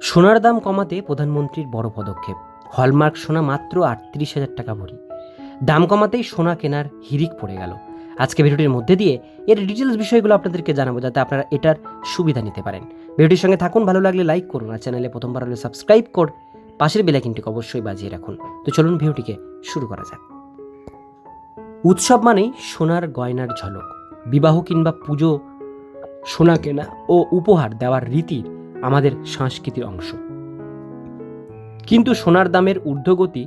সোনার দাম কমাতে প্রধানমন্ত্রীর বড় পদক্ষেপ। হলমার্ক সোনা মাত্র আটত্রিশ হাজার টাকা ভরি। দাম কমাতেই সোনা কেনার হিরিক পড়ে গেল। আজকে ভিডিওটির মধ্যে দিয়ে এর ডিটেলস বিষয়গুলো আপনাদেরকে জানাব যাতে আপনারা এটার সুবিধা নিতে পারেন। ভিডিওটির সঙ্গে থাকুন, ভালো লাগলে লাইক করুন আর চ্যানেলে প্রথমবার হলে সাবস্ক্রাইব কর। পাশের বেলাইকিনটিকে অবশ্যই বাজিয়ে রাখুন। তো চলুন ভিডিওটিকে শুরু করা যাক। উৎসব মানেই সোনার গয়নার ঝলক। বিবাহ কিংবা পুজো, সোনা কেনা ও উপহার দেওয়ার রীতির আমাদের সংস্কৃতির অংশ। কিন্তু সোনার দামের ঊর্ধ্বগতি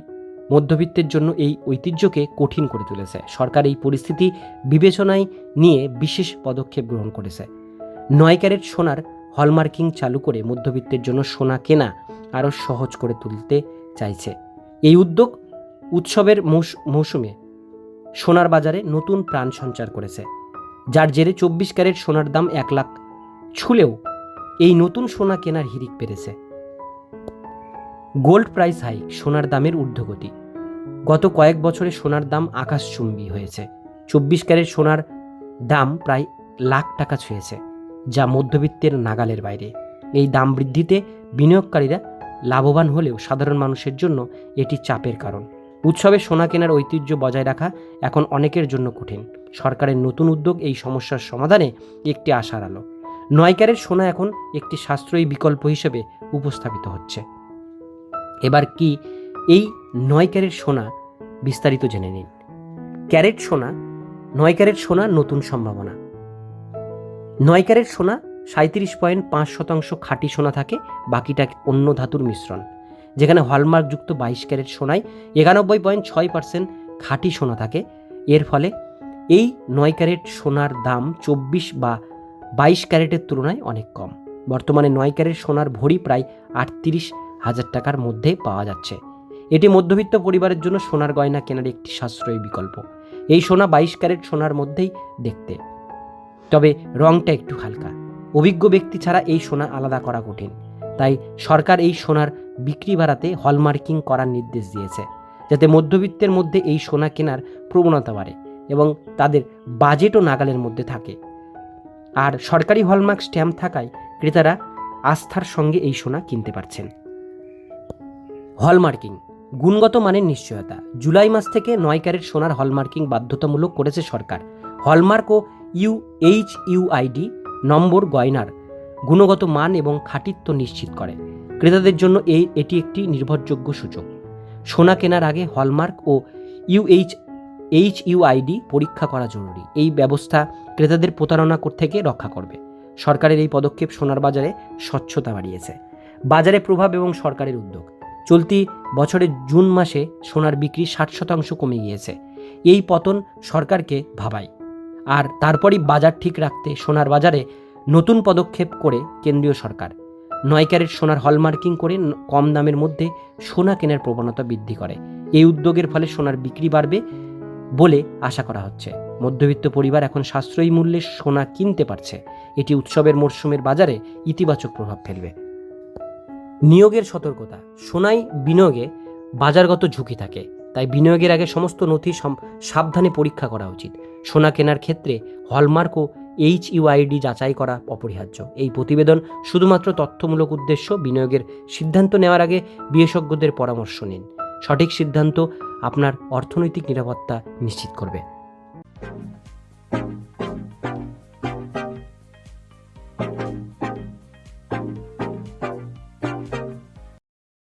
মধ্যবিত্তের জন্য এই ঐতিহ্যকে কঠিন করে তুলেছে। সরকার এই পরিস্থিতি বিবেচনায় নিয়ে বিশেষ পদক্ষেপ গ্রহণ করেছে। নয় ক্যারেট সোনার হলমার্কিং চালু করে মধ্যবিত্তের জন্য সোনা কেনা আরও সহজ করে তুলতে চাইছে। এই উদ্যোগ উৎসবের মৌস- মৌসুমে সোনার বাজারে নতুন প্রাণ সঞ্চার করেছে। যার জেরে চব্বিশ ক্যারেট সোনার দাম এক লাখ ছুলেও এই নতুন সোনা কেনার হিরিক পেরেছে। গোল্ড প্রাইস হাই, সোনার দামের ঊর্ধ্বগতি। গত কয়েক বছরে সোনার দাম আকাশচুম্বী হয়েছে। চব্বিশ ক্যারেট সোনার দাম প্রায় লাখ টাকা ছুঁয়েছে, যা মধ্যবিত্তের নাগালের বাইরে। এই দাম বৃদ্ধিতে বিনিয়োগকারীরা লাভবান হলেও সাধারণ মানুষের জন্য এটি চাপের কারণ। উৎসবে সোনা কেনার ঐতিহ্য বজায় রাখা এখন অনেকের জন্য কঠিন। সরকারের নতুন উদ্যোগ এই সমস্যার সমাধানে একটি আশার আলো। নয় ক্যারেট সোনা এখন একটি সাশ্রয়ী বিকল্প হিসেবে উপস্থাপিত হচ্ছে। এবার কি এই নয় ক্যারেট সোনা বিস্তারিত জেনে নিন। ক্যারেট সোনা নয় ক্যারেট সোনা নতুন সম্ভাবনা। নয় ক্যারেট সোনা সাঁত্রিশ পয়েন্ট পাঁচ শতাংশ খাঁটি সোনা থাকে, বাকিটা অন্য ধাতুর মিশ্রণ, যেখানে হলমার্কযুক্ত বাইশ ক্যারেট সোনায় একানব্বই পয়েন্ট ছয় পার্সেন্ট খাঁটি সোনা থাকে। এর ফলে এই নয় ক্যারেট সোনার দাম চব্বিশ বা বাইশ ক্যারেটের তুলনায় অনেক কম। বর্তমানে নয় ক্যারেট সোনার ভরি প্রায় আটত্রিশ হাজার টাকার মধ্যে পাওয়া যাচ্ছে। এটি মধ্যবিত্ত পরিবারের জন্য সোনার গয়না কেনার একটি সাশ্রয়ী বিকল্প। এই সোনা বাইশ ক্যারেট সোনার মধ্যেই দেখতে। তবে রংটা একটু হালকা। অভিজ্ঞ ব্যক্তি ছাড়া এই সোনা আলাদা করা কঠিন। তাই সরকার এই সোনার বিক্রি বাড়াতে হলমার্কিং করার নির্দেশ দিয়েছে, যাতে মধ্যবিত্তের মধ্যে এই সোনা কেনার প্রবণতা বাড়ে এবং তাদের বাজেটও নাগালের মধ্যে থাকে। আর সরকারি হলমার্ক স্ট্যাম্প থাকায় ক্রেতারা আস্থার সঙ্গে এই সোনা কিনতে পারছেন। হলমার্কিং, গুণগত মানের নিশ্চয়তা। জুলাই মাস থেকে নয় ক্যারেট সোনার হলমার্কিং বাধ্যতামূলক করেছে সরকার। হলমার্ক ও ইউ এইচ ইউআইডি নম্বর গয়নার গুণগত মান এবং খাটিত্ব নিশ্চিত করে। ক্রেতাদের জন্য এই, এটি একটি নির্ভরযোগ্য সূচক। সোনা কেনার আগে হলমার্ক ও ইউএইচ এইচ ইউআইডি পরীক্ষা করা জরুরি। এই ব্যবস্থা ক্রেতাদের প্রতারণা থেকে রক্ষা করবে। সরকারের এই পদক্ষেপ সোনার বাজারে স্বচ্ছতা বাড়িয়েছে। বাজারে প্রভাব এবং সরকারের উদ্যোগ। চলতি বছরের জুন মাসে সোনার বিক্রি ষাট শতাংশ কমে গিয়েছে। এই পতন সরকারকে ভাবায়। আর তারপরই বাজার ঠিক রাখতে সোনার বাজারে নতুন পদক্ষেপ করে কেন্দ্রীয় সরকার। নয় ক্যারেট সোনার হলমার্কিং করে কম দামের মধ্যে সোনা কেনার প্রবণতা বৃদ্ধি করে। এই উদ্যোগের ফলে সোনার বিক্রি বাড়বে বলে আশা করা হচ্ছে। মধ্যবিত্ত পরিবার এখন সাশ্রয়ী মূল্যে সোনা কিনতে পারছে। এটি উৎসবের মরশুমের বাজারে ইতিবাচক প্রভাব ফেলবে। নিয়োগের সতর্কতা। সোনাই বিনিয়োগে বাজারগত ঝুঁকি থাকে, তাই বিনিয়োগের আগে সমস্ত নথি সাবধানে পরীক্ষা করা উচিত। সোনা কেনার ক্ষেত্রে হলমার্ক ও এইচ ইউআইডি যাচাই করা অপরিহার্য। এই প্রতিবেদন শুধুমাত্র তথ্যমূলক উদ্দেশ্য বিনিয়োগের সিদ্ধান্ত নেওয়ার আগে বিশেষজ্ঞদের পরামর্শ নিন। সঠিক সিদ্ধান্ত আপনার অর্থনৈতিক নিরাপত্তা নিশ্চিত করবে।